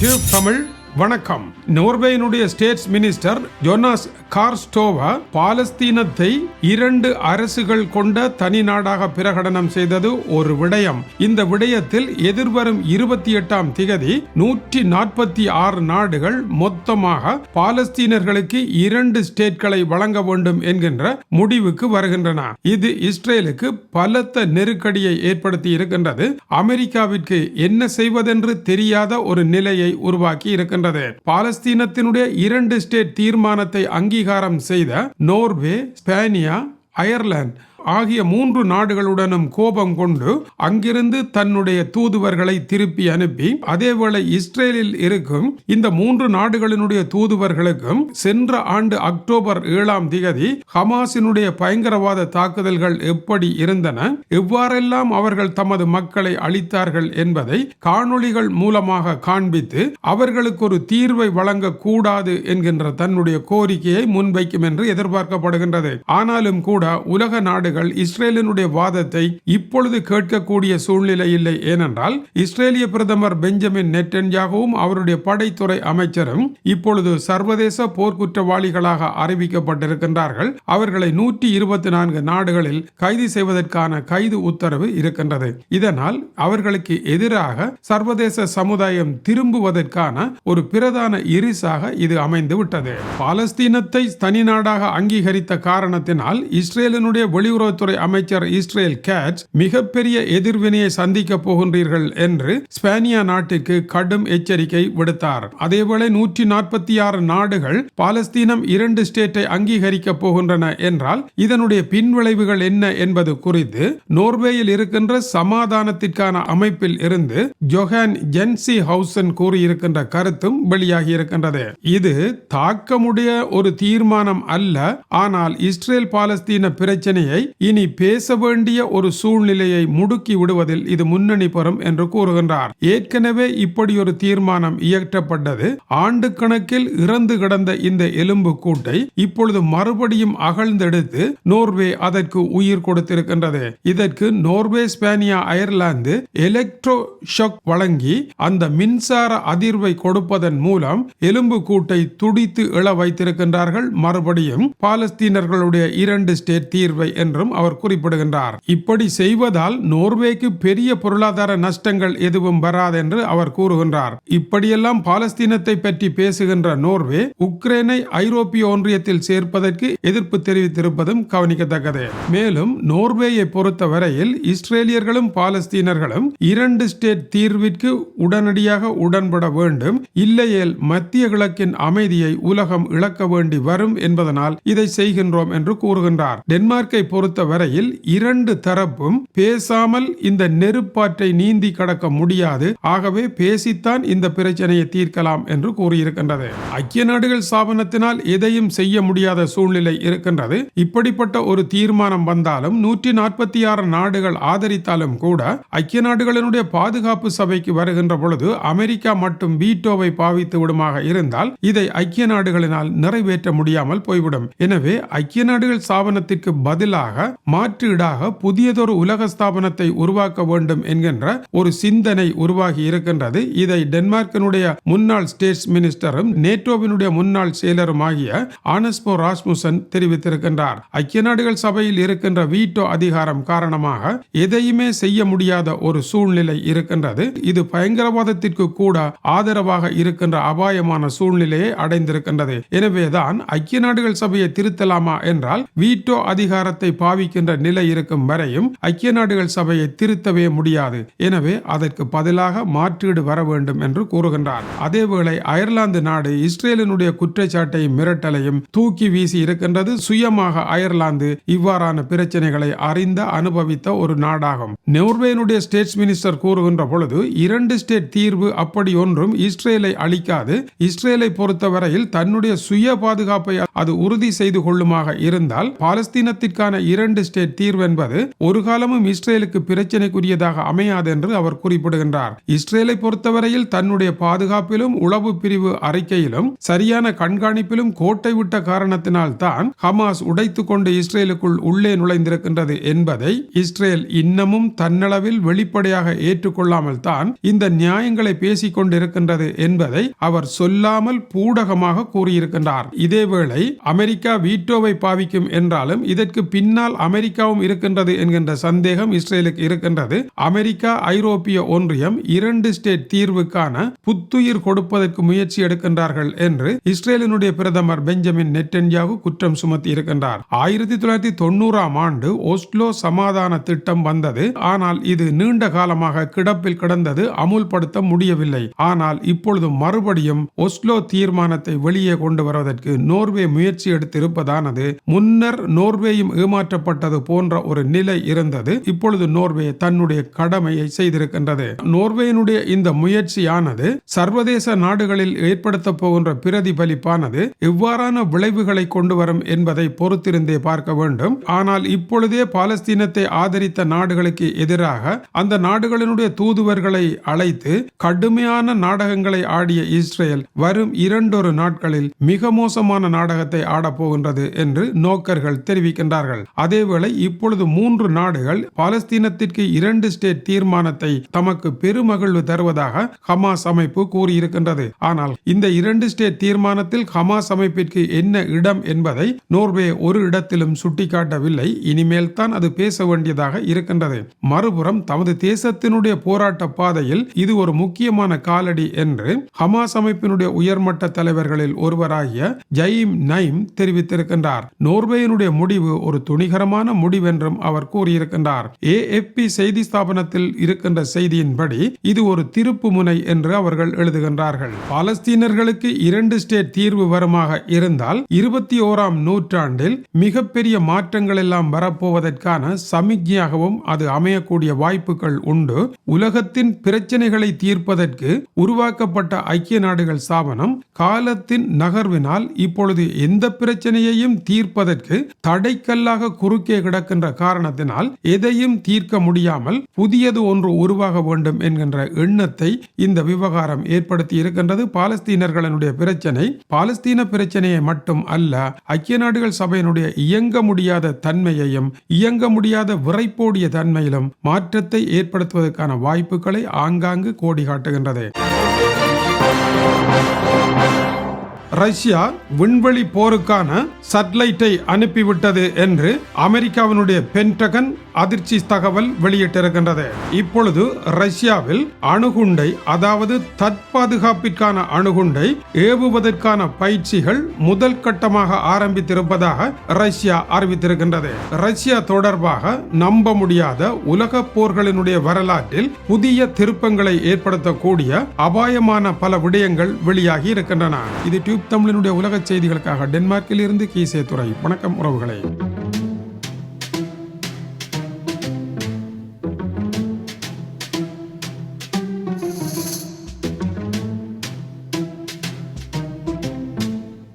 Tube Tamil வணக்கம். நோர்வேயினுடைய states minister Jonas கார்ஸ்டோவா பாலஸ்தீனத்தை இரண்டு அரசுகள் கொண்ட தனி நாடாக பிரகடனம் செய்தது ஒரு விடயம். இந்த விடயத்தில் எதிர்வரும் இருபத்தி எட்டாம் திகதி நூற்றி நாற்பத்தி ஆறு நாடுகள் மொத்தமாக பாலஸ்தீனர்களுக்கு இரண்டு ஸ்டேட்களை வழங்க வேண்டும் என்கின்ற முடிவுக்கு வருகின்றன. இது இஸ்ரேலுக்கு பலத்த நெருக்கடியை ஏற்படுத்தி இருக்கின்றது. அமெரிக்காவிற்கு என்ன செய்வதென்று தெரியாத ஒரு நிலையை உருவாக்கி இருக்கின்றது. பாலஸ்தீனத்தினுடைய இரண்டு ஸ்டேட் தீர்மானத்தை அங்கீகாரம் செய்த நோர்வே ஸ்பேனியா அயர்லாந்து ஆகிய மூன்று நாடுகளுடனும் கோபம் கொண்டு அங்கிருந்து தன்னுடைய தூதுவர்களை திருப்பி அனுப்பி அதேவேளை இஸ்ரேலில் இருக்கும் இந்த மூன்று நாடுகளினுடைய தூதுவர்களுக்கும் சென்ற ஆண்டு அக்டோபர் ஏழாம் திகதி ஹமாஸினுடைய பயங்கரவாத தாக்குதல்கள் எப்படி இருந்தன எவ்வாறெல்லாம் அவர்கள் தமது மக்களை அளித்தார்கள் என்பதை காணொளிகள் மூலமாக காண்பித்து அவர்களுக்கு ஒரு தீர்வை வழங்கக்கூடாது என்கின்ற தன்னுடைய கோரிக்கையை முன்வைக்கும் என்று எதிர்பார்க்கப்படுகின்றது. ஆனாலும் கூட உலக நாடு நாடுகள் இஸ்ரேலினுடைய வாதத்தை இப்பொழுது கேட்கக்கூடிய சூழ்நிலை இல்லை. ஏனென்றால் இஸ்ரேலிய பிரதமர் பெஞ்சமின் நெட்டன்யாகவும் அவருடைய படைத்துறை அமைச்சரும் இப்பொழுது சர்வதேச போர்க்குற்றவாளிகளாக அறிவிக்கப்பட்டிருக்கின்றார்கள். அவர்களை நூற்றி இருபத்தி நான்கு நாடுகளில் கைது செய்வதற்கான கைது உத்தரவு இருக்கின்றது. இதனால் அவர்களுக்கு எதிராக சர்வதேச சமுதாயம் திரும்புவதற்கான ஒரு பிரதான இரிசாக இது அமைந்து விட்டது பாலஸ்தீனத்தை தனி நாடாக அங்கீகரித்த காரணத்தினால் இஸ்ரேலினுடைய வெளியுறவுத்துறை அமைச்சர் இஸ்ரேல் கேட்ஸ் மிகப்பெரிய எதிர்வினையை சந்திக்க போகின்றீர்கள் என்று ஸ்பானியா நாட்டிற்கு கடும் எச்சரிக்கை விடுத்தார். அதேவேளை நூற்றி நாற்பத்தி ஆறு நாடுகள் பாலஸ்தீனம் இரண்டு ஸ்டேட்டை அங்கீகரிக்க போகின்றன என்றால் இதனுடைய பின்விளைவுகள் என்ன என்பது குறித்து நோர்வேயில் இருக்கின்ற சமாதானத்திற்கான அமைப்பில் இருந்து ஜொஹான் ஜென்சி ஹவுசன் கூறியிருக்கின்ற கருத்தும் வெளியாகி இருக்கின்றது இது தாக்கமுடைய ஒரு தீர்மானம் அல்ல ஆனால் இஸ்ரேல் பாலஸ்தீன பிரச்சனையை இனி பேச வேண்டிய ஒரு சூழ்நிலையை முடுக்கி விடுவதில் இது முன்னணி பெறும் என்று கூறுகின்றார். ஏற்கனவே இப்படி ஒரு தீர்மானம் இயற்றப்பட்டது. ஆண்டு கணக்கில் இறந்து கிடந்த இந்த எலும்பு கூட்டை இப்பொழுது மறுபடியும் அகழ்ந்தெடுத்து நோர்வே அதற்கு உயிர் கொடுத்திருக்கின்றது. இதற்கு நோர்வே ஸ்பானியா அயர்லாந்து எலக்ட்ரோ ஷாக் வழங்கி அந்த மின்சார அதிர்வை கொடுப்பதன் மூலம் எலும்பு கூட்டை துடித்து இழ வைத்திருக்கின்றார்கள். மறுபடியும் பாலஸ்தீனர்களுடைய இரண்டு ஸ்டேட் தீர்வை என்று என்றும் அவர் குறிப்பிடுகின்றார். இப்படி செய்வதால் நோர்வேக்கு பெரிய பொருளாதார நஷ்டங்கள் எதுவும் வராது என்று அவர் கூறுகின்றார். இப்படியெல்லாம் பாலஸ்தீனத்தை பற்றி பேசுகின்ற நோர்வே உக்ரைனை ஐரோப்பிய ஒன்றியத்தில் சேர்ப்பதற்கு எதிர்ப்பு தெரிவித்திருப்பதும் கவனிக்கத்தக்கது. மேலும் நோர்வேயை பொறுத்தவரையில் இஸ்ரேலியர்களும் பாலஸ்தீனர்களும் இரண்டு ஸ்டேட் தீர்விற்கு உடனடியாக உடன்பட வேண்டும். இல்லையேல் மத்திய கிழக்கின் அமைதியை உலகம் இழக்க வேண்டி வரும் என்பதனால் இதை செய்கின்றோம் என்று கூறுகின்றார். டென்மார்க்கை பொறுத்த பொறுத்தவரையில் இரண்டு தரப்பும் பேசாமல் இந்த நெருப்பாற்றை நீந்தி கடக்க முடியாது. ஆகவே பேசித்தான் இந்த பிரச்சனையை தீர்க்கலாம் என்று கூறியிருக்கின்றது. ஐக்கிய நாடுகள் ஸ்தாபனத்தினால் எதையும் செய்ய முடியாத சூழ்நிலை இருக்கின்றது. இப்படிப்பட்ட ஒரு தீர்மானம் வந்தாலும் நூற்றி நாற்பத்தி ஆறு நாடுகள் ஆதரித்தாலும் கூட ஐக்கிய நாடுகளினுடைய பாதுகாப்பு சபைக்கு வருகின்ற பொழுது அமெரிக்கா மட்டும் வீட்டோவை பாவித்து விடுமாக இருந்தால் இதை ஐக்கிய நாடுகளினால் நிறைவேற்ற முடியாமல் போய்விடும். எனவே ஐக்கிய நாடுகள் ஸ்தாபனத்திற்கு பதிலாக மாற்றீடாக புதியதொரு உலக ஸ்தாபனத்தை உருவாக்க வேண்டும் என்கின்ற ஒரு சிந்தனை உருவாகி இருக்கின்றது. இதை டென்மார்க்கினுடைய முன்னாள் ஸ்டேட்ஸ் மினிஸ்டரும் நேட்டோவினுடைய முன்னாள் செயலரும் ஆகிய ஆனஸ்போ ராஸ்முசன் தெரிவித்திருக்கின்றார். ஐக்கிய நாடுகள் சபையில் இருக்கின்ற வீட்டோ அதிகாரம் காரணமாக எதையுமே செய்ய முடியாத ஒரு சூழ்நிலை இருக்கின்றது. இது பயங்கரவாதத்திற்கு கூட ஆதரவாக இருக்கின்ற அபாயமான சூழ்நிலையை அடைந்திருக்கின்றது. எனவேதான் ஐக்கிய நாடுகள் சபையை திருத்தலாமா என்றால் வீட்டோ அதிகாரத்தை பாவிக்கின்ற நிலை இருக்கும் வரையும் ஐக்கிய நாடுகள் சபையை திருத்தவே முடியாது. எனவே அதற்கு பதிலாக மாற்றீடு வர வேண்டும் என்று கூறுகின்றார். அதேவேளை அயர்லாந்து நாடு இஸ்ரேலினுடைய குற்றச்சாட்டையும் மிரட்டலையும் தூக்கி வீசி இருக்கின்றது. சுயமாக அயர்லாந்து இவ்வாறான பிரச்சனைகளை அறிந்த அனுபவித்த ஒரு நாடாகும். நோர்வேனுடைய ஸ்டேட்ஸ் மினிஸ்டர் கூறுகின்ற பொழுது இரண்டு ஸ்டேட் தீர்வு அப்படி ஒன்றும் இஸ்ரேலை அளிக்காது இஸ்ரேலை பொறுத்தவரையில் தன்னுடைய சுய பாதுகாப்பை அது உறுதி செய்து கொள்ளுமாக இருந்தால் பாலஸ்தீனத்திற்கான இரண்டு ஸ்டேட் தீர்வு என்பது ஒரு காலமும் இஸ்ரேலுக்கு பிரச்சினைக்குரியதாக அமையாது என்று அவர் குறிப்பிடுகின்றார். இஸ்ரேலை பொறுத்தவரையில் தன்னுடைய பாதுகாப்பிலும் உளவு பிரிவு அறிக்கையிலும் சரியான கண்காணிப்பிலும் கோட்டை விட்ட காரணத்தினால் தான் ஹமாஸ் உடைத்து கொண்டு இஸ்ரேலுக்குள் உள்ளே நுழைந்திருக்கின்றது என்பதை இஸ்ரேல் இன்னமும் தன்னளவில் வெளிப்படையாக ஏற்றுக்கொள்ளாமல் தான் இந்த நியாயங்களை பேசிக் கொண்டிருக்கின்றது என்பதை அவர் சொல்லாமல் பூடகமாக கூறியிருக்கின்றார். இதேவேளை அமெரிக்கா வீட்டோவை பாவிக்கும் என்றாலும் இதற்கு பின்னால் அமெரிக்காவும் இருக்கின்றது என்கின்ற சந்தேகம் இஸ்ரேலுக்கு இருக்கின்றது. அமெரிக்கா ஐரோப்பிய ஒன்றியம் இரண்டு ஸ்டேட் தீர்வுக்கான புத்துயிர் கொடுப்பதற்கு முயற்சி எடுக்கின்றார்கள் என்று இஸ்ரேலினுடைய பிரதமர் பெஞ்சமின் நெட்டன்யாகு குற்றம் சுமத்தி இருக்கின்றார். ஆயிரத்தி தொள்ளாயிரத்தி தொண்ணூறாம் ஆண்டு ஒஸ்லோ சமாதான திட்டம் வந்தது. ஆனால் இது நீண்ட காலமாக கிடப்பில் கிடந்தது அமுல்படுத்த முடியவில்லை. ஆனால் இப்பொழுது மறுபடியும் ஒஸ்லோ தீர்மானத்தை வெளியே கொண்டு வருவதற்கு நோர்வே முயற்சி எடுத்திருப்பதானது. முன்னர் நோர்வேயும் காப்பாற்றப்பட்டது போன்ற ஒரு நிலை இருந்தது. இப்பொழுது நோர்வே தன்னுடைய கடமையை செய்திருக்கின்றது. நோர்வேயினுடைய இந்த முயற்சியானது சர்வதேச நாடுகளில் ஏற்படுத்த போகின்ற பிரதிபலிப்பானது எவ்வாறான விளைவுகளை கொண்டு வரும் என்பதை பொறுத்திருந்தே பார்க்க வேண்டும். ஆனால் இப்பொழுதே பாலஸ்தீனத்தை ஆதரித்த நாடுகளுக்கு எதிராக அந்த நாடுகளினுடைய தூதுவர்களை அழைத்து கடுமையான நாடகங்களை ஆடிய இஸ்ரேல் வரும் இரண்டொரு நாட்களில் மிக மோசமான நாடகத்தை ஆடப்போகின்றது என்று நோக்கர்கள் தெரிவிக்கின்றார்கள். அதேவேளை இப்பொழுது மூன்று நாடுகள் பாலஸ்தீனத்திற்கு இரண்டு ஸ்டேட் தீர்மானத்தை தமக்கு பெருமகிழ்வு தருவதாக ஹமாஸ் அமைப்பு கூறியிருக்கின்றது. ஆனால் இந்த இரண்டு ஸ்டேட் தீர்மானத்தில் ஹமாஸ் அமைப்பிற்கு என்ன இடம் என்பதை நோர்வே ஒரு இடத்திலும் சுட்டிக்காட்டவில்லை. இனிமேல் தான் அது பேச வேண்டியதாக இருக்கின்றது. மறுபுறம் தமது தேசத்தினுடைய போராட்ட பாதையில் இது ஒரு முக்கியமான காலடி என்று ஹமாஸ் அமைப்பினுடைய உயர்மட்ட தலைவர்களில் ஒருவராகிய ஜயீம் நைம் தெரிவித்திருக்கின்றார். நோர்வேயினுடைய முடிவு ஒரு துணி வெற்றிகரமான முடிவென்றும் அவர் கூறியிருக்கின்றார். ஏஎப்பி செய்தி ஸ்தாபனத்தில் இருக்கின்ற செய்தியின்படி இது ஒரு திருப்பு முனை என்று அவர்கள் எழுதுகின்றார்கள். பாலஸ்தீனர்களுக்கு இரண்டு ஸ்டேட் தீர்வு வருமாக இருந்தால் இருபத்தி ஓராம் நூற்றாண்டில் மிகப்பெரிய மாற்றங்கள் எல்லாம் வரப்போவதற்கான சமிக்ஞையாகவும் அது அமையக்கூடிய வாய்ப்புகள் உண்டு. உலகத்தின் பிரச்சனைகளை தீர்ப்பதற்கு உருவாக்கப்பட்ட ஐக்கிய நாடுகள் ஸ்தாபனம் காலத்தின் நகர்வினால் இப்பொழுது எந்த பிரச்சனையையும் தீர்ப்பதற்கு தடைக்கல்லாக குறுக்கே கிடக்கின்ற காரணத்தினால் எதையும் தீர்க்க முடியாமல் புதியது ஒன்று உருவாக வேண்டும் என்கின்ற எண்ணத்தை இந்த விவகாரம் ஏற்படுத்தி இருக்கின்றது. பாலஸ்தீனர்களுடைய பிரச்சனை பாலஸ்தீன பிரச்சனையை மட்டும் அல்ல ஐக்கிய நாடுகள் சபையினுடைய இயங்க முடியாத தன்மையையும் இயங்க முடியாத விரைப்போடிய தன்மையிலும் மாற்றத்தை ஏற்படுத்துவதற்கான வாய்ப்புகளை ஆங்காங்கு கோடி காட்டுகின்றது ரஷ்யா விண்வெளி போருக்கான சட்டலைட்டை அனுப்பிவிட்டது என்று அமெரிக்காவினுடைய பென்டகன் அதிர்ச்சி தகவல் வெளியிட்டிருக்கின்றது. இப்பொழுது ரஷ்யாவில் அணுகுண்டை அதாவது தற்பாதுகாப்பிற்கான அணுகுண்டை ஏவுவதற்கான பயிற்சிகள் முதல் கட்டமாக ஆரம்பித்திருப்பதாக ரஷ்யா அறிவித்திருக்கின்றது. ரஷ்யா தொடர்பாக நம்ப முடியாத உலக போர்களினுடைய வரலாற்றில் புதிய திருப்பங்களை ஏற்படுத்தக்கூடிய அபாயமான பல விடயங்கள் வெளியாகி இருக்கின்றன. இது டியூப் தமிழினுடைய உலக செய்திகளுக்காக டென்மார்க்கில் இருந்து கீசே துறை வணக்கம் உறவுகளை.